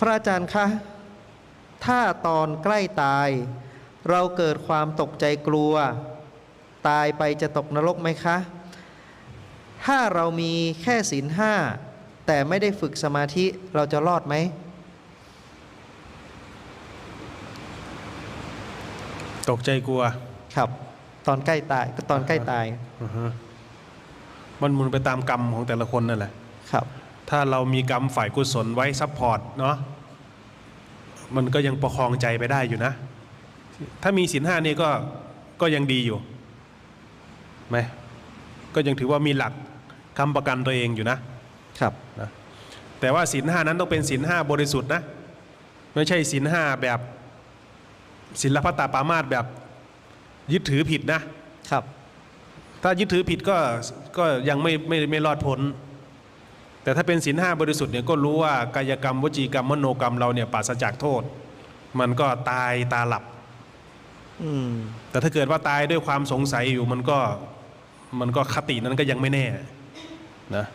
พระอาจารย์คะ ถ้าตอนใกล้ตาย เราเกิดความตกใจกลัว ตายไปจะตกนรกไหมคะ ถ้าเรามีแค่ศีลห้า แต่ไม่ได้ฝึกสมาธิเราจะรอดไหม ตกใจกลัว ครับ ตอนใกล้ตายก็ตอนใกล้ตายอือฮะมันหมุนไปตามกรรมของแต่ละคนนั่นแหละ ครับ ถ้าเรามีกรรมฝ่ายกุศลไว้ซัพพอร์ตเนาะมันก็ยังประคองใจไปได้อยู่นะ ถ้ามีศีลห้านี่ก็ก็ยังดีอยู่ไหมก็ยังถือว่ามีหลักคำประกันตัวเองอยู่นะครับนะแต่ว่าศีลห้านั้นต้องเป็นศีลห้าบริสุทธิ์นะ ไม่ใช่ศีลห้าแบบศีลพัตตาปามาตแบบยึดถือผิดนะครับ ถ้ายึดถือผิดก็ก็ยังไม่ไม่ไม่รอดพ้น แต่ถ้าเป็นศีลห้าบริสุทธิ์เนี่ยก็รู้ว่ากายกรรมวจีกรรมมโนกรรมเราเนี่ยปราศจากโทษ มันก็ตายตาหลับอืมแต่ถ้าเกิดว่าตายด้วยความสงสัยอยู่มันก็มันก็คตินั้นก็ยังไม่แน่นะ